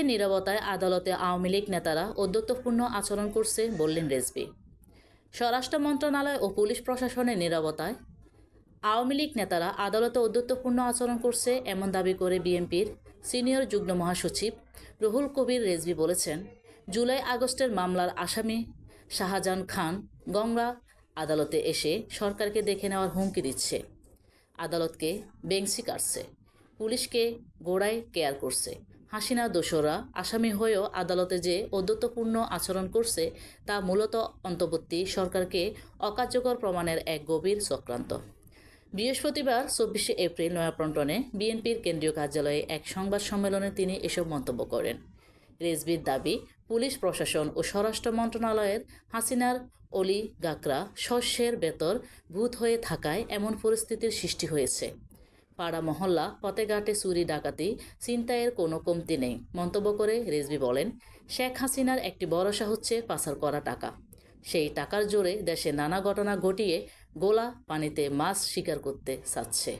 পুলিশের নীরবতায় আদালতে আওয়ামী লীগ নেতারা ঔদ্ধত্যপূর্ণ আচরণ করছে বললেন রেজবি স্বরাষ্ট্র মন্ত্রণালয় ও পুলিশ প্রশাসনের নীরবতায় আওয়ামী লীগ নেতারা আদালতে ঔদ্ধত্যপূর্ণ আচরণ করছে এমন দাবি করে বিএনপির সিনিয়র যুগ্ম মহাসচিব রুহুল কবির রেজবি বলেছেন, জুলাই আগস্টের মামলার আসামি শাহজাহান খান গংরা আদালতে এসে সরকারকে দেখে নেওয়ার হুমকি দিচ্ছে। আদালতকে বেংসি কাটছে, পুলিশকে গোড়ায় কেয়ার করছে। হাসিনা দোসরা আসামি হয়েও আদালতে যে ঔদ্ধত্যপূর্ণ আচরণ করছে তা মূলত অন্তর্বর্তী সরকারকে অকার্যকর প্রমাণের এক গভীর চক্রান্ত। বৃহস্পতিবার চব্বিশে এপ্রিল নয়াপল্টনে বিএনপির কেন্দ্রীয় কার্যালয়ে এক সংবাদ সম্মেলনে তিনি এসব মন্তব্য করেন। রেজবির দাবি, পুলিশ প্রশাসন ও স্বরাষ্ট্র মন্ত্রণালয়ের হাসিনার অলি গাকরা শস্যের বেতর ভূত হয়ে থাকায় এমন পরিস্থিতির সৃষ্টি হয়েছে। পাড়া মহল্লা, ফতেঘাটে চুরি ডাকাতি, ছিনতাইয়ের কোনো কমতি নেই, মন্তব্য করে রেজবি বলেন, শেখ হাসিনার একটি ভরসা হচ্ছে পাচার করা টাকা। সেই টাকার জোরে দেশে নানা ঘটনা ঘটিয়ে গোলা পানিতে মাছ শিকার করতে চাচ্ছে।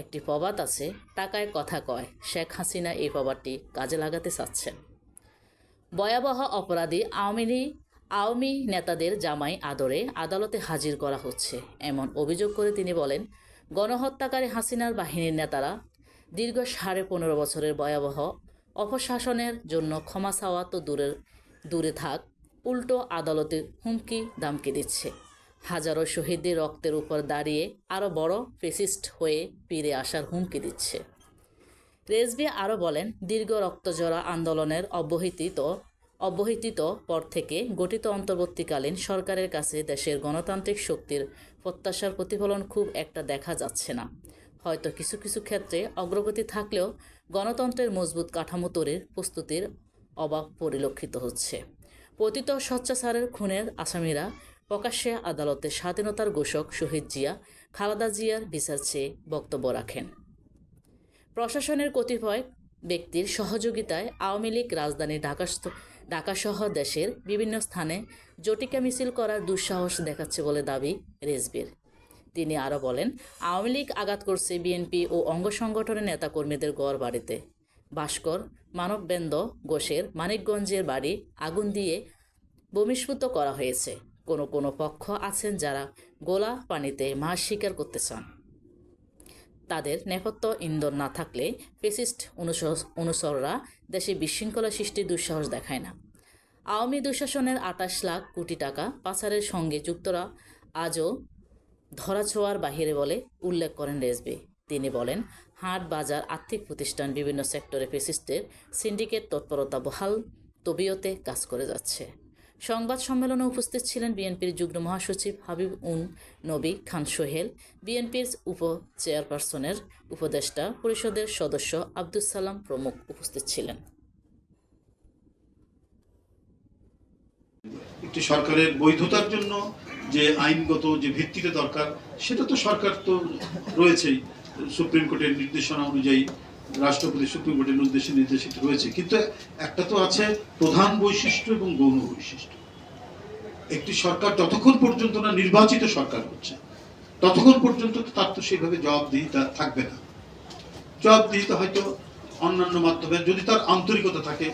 একটি প্রবাদ আছে, টাকায় কথা কয়, শেখ হাসিনা এই প্রবাদটি কাজে লাগাতে চাচ্ছেন ভয়াবহ অপরাধী আওয়ামী লীগ, আওয়ামী নেতাদের জামাই আদরে আদালতে হাজির করা হচ্ছে, এমন অভিযোগ করে তিনি বলেন গণহত্যাকারী হাসিনার বাহিনীর নেতারা দীর্ঘ সাড়ে পনেরো বছরের ভয়াবহ অপশাসনের জন্য ক্ষমা চাওয়া তো দূরের, দূরে থাক, উল্টো আদালতে হুমকি দামকে দিচ্ছে। হাজারো শহীদদের রক্তের উপর দাঁড়িয়ে আরও বড় ফেসিস্ট হয়ে ফিরে আসার হুমকি দিচ্ছে। রেজবি আরও বলেন, দীর্ঘ রক্তজরা আন্দোলনের অব্যাহতিত অব্যাহতিত পর থেকে গঠিত অন্তর্বর্তীকালীন সরকারের কাছে দেশের গণতান্ত্রিক শক্তির প্রত্যাশার প্রতিফলন খুব একটা দেখা যাচ্ছে না। হয়তো কিছু কিছু ক্ষেত্রে অগ্রগতি থাকলেও গণতন্ত্রের মজবুত কাঠামো তৈরির প্রস্তুতির অভাব পরিলক্ষিত হচ্ছে। পতিত স্বচ্ছাচারের খুনের আসামিরা প্রকাশ্যে আদালতে স্বাধীনতার ঘোষক শহীদ জিয়া, খালাদা জিয়ার বিচার চেয়ে বক্তব্য রাখেন। প্রশাসনের কতিপয় ব্যক্তির সহযোগিতায় আওয়ামী লীগ রাজধানী ঢাকাস্থ ঢাকাসহ দেশের বিভিন্ন স্থানে জটিকা মিছিল করার দুঃসাহস দেখাচ্ছে বলে দাবি রেজবির তিনি আরও বলেন, আওয়ামী লীগ আঘাত করছে বিএনপি ও অঙ্গ সংগঠনের নেতাকর্মীদের গড় বাড়িতে। ভাস্কর মানববেন্দ্র ঘোষের মানিকগঞ্জের বাড়ি আগুন দিয়ে বমিষ্ভূত করা হয়েছে। কোনো কোনো পক্ষ আছেন যারা গোলা পানিতে মাছ শিকার করতে চান। তাদের নেপথ্য ইন্ধন না থাকলে ফেসিস্ট অনুস- অনুসররা দেশে বিশৃঙ্খলা সৃষ্টির দুঃসাহস দেখায় না। আওয়ামী দুঃশাসনের আটাশ লাখ কোটি টাকা পাচারের সঙ্গে যুক্তরা আজও ধরাছোঁয়ার বাহিরে বলে উল্লেখ করেন রেজবি। তিনি বলেন, হাট, বাজার, আর্থিক প্রতিষ্ঠান বিভিন্ন সেক্টরে ফেসিস্টের সিন্ডিকেট তৎপরতা বহাল তবিয়তে কাজ করে যাচ্ছে। সংবাদ সম্মেলনে উপস্থিত ছিলেন বিএনপির যুগ্ম মহাসচিব হাবিব উন নবী খান সোহেল, বিএনপির উপ চেয়ারপারসনের উপদেষ্টা পরিষদের সদস্য আব্দুল সালাম প্রমুখ উপস্থিত ছিলেন। একটি সরকারের বৈধতার জন্য যে আইনগত যে ভিত্তিটা দরকার, সেটা তো সরকার তো রয়েছেই। সুপ্রিম কোর্টের নির্দেশনা অনুযায়ী রাষ্ট্রপতি সুপ্রিম কোর্টের নির্দেশে নির্দেশিত রয়েছে কিন্তু একটা তো আছে প্রধান বৈশিষ্ট্য এবং গৌণ বৈশিষ্ট্য। একটি সরকার যতক্ষণ পর্যন্ত না, নির্বাচিত সরকার হচ্ছে, ততক্ষণ পর্যন্ত তার তো সেইভাবে জবাবদিহিতা থাকবে না। জবাবদিহিতা হয়তো অন্যান্য মাধ্যমে, যদি তার আন্তরিকতা থাকে,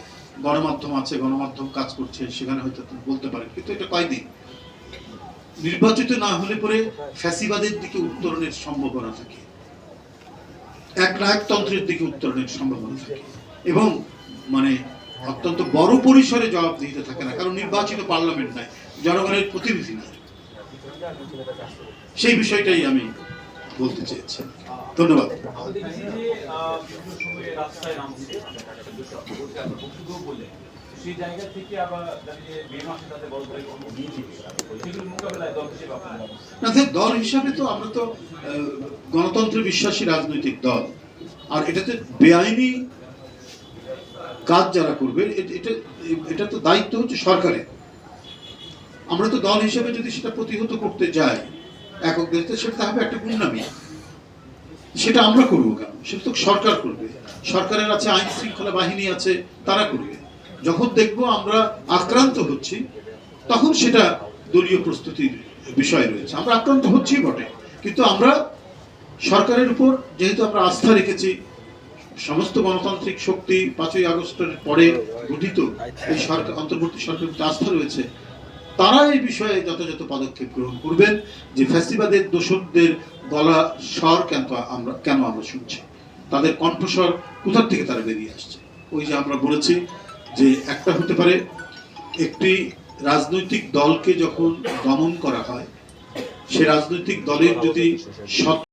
গণমাধ্যম আছে, গণমাধ্যম কাজ করছে, সেখানে হয়তো বলতে পারেন কিন্তু এটা কয়দিন? নির্বাচিত না হলে পরে ফ্যাসিবাদের দিকে উত্তরণের সম্ভাবনা থাকে। এক নায়কতন্ত্রের দিকে উত্তরণের সম্ভাবনা থাকে এবং মানে অত্যন্ত বড় পরিসরে জবাব দিতে থাকে না, কারণ নির্বাচিত পার্লামেন্ট নাই, জনগণের প্রতিনিধি নাই। সেই বিষয়টাই আমি বলতে চেয়েছি। ধন্যবাদ। রাস্তায় সেই জায়গা থেকে আবার দল হিসেবে তো আমরা তো গণতন্ত্রে বিশ্বাসী রাজনৈতিক দল। আর এটাতে বেআইনি কাজ যারা করবে এটা তো দায়িত্ব হচ্ছে সরকারের। আমরা তো দল হিসেবে যদি সেটা প্রতিহত করতে যাই একক দেশে, সেটা হবে একটা গুন্ডামি। সেটা আমরা করব কেন? সেটা তো সরকার করবে। সরকারের আছে আইন শৃঙ্খলা বাহিনী আছে, তারা করবে। যখন দেখব আমরা আক্রান্ত হচ্ছি, তখন সেটা দলীয় প্রস্তুতির বিষয় রয়েছে। আমরা আক্রান্ত হচ্ছি বটে, কিন্তু আমরা সরকারের উপর যেহেতু আমরা আস্থা রেখেছি, সমস্ত গণতান্ত্রিক শক্তি পাঁচই আগস্টের পরে গঠিত, এই সরকার, অন্তর্বর্তী সরকারের প্রতি আস্থা রয়েছে, তারা এই বিষয়ে যথাযথ পদক্ষেপ গ্রহণ করবেন যে ফ্যাসিবাদের, দোষকদের গলা স্বর কেন আমরা কেন আমরা শুনছি? তাদের কণ্ঠস্বর কোথার থেকে তারা বেরিয়ে আসছে? ওই যে আমরা বলেছি যে একটা হতে পারে একটি রাজনৈতিক দলকে যখন দমন করা হয়, সে রাজনৈতিক দলের যদি সৎ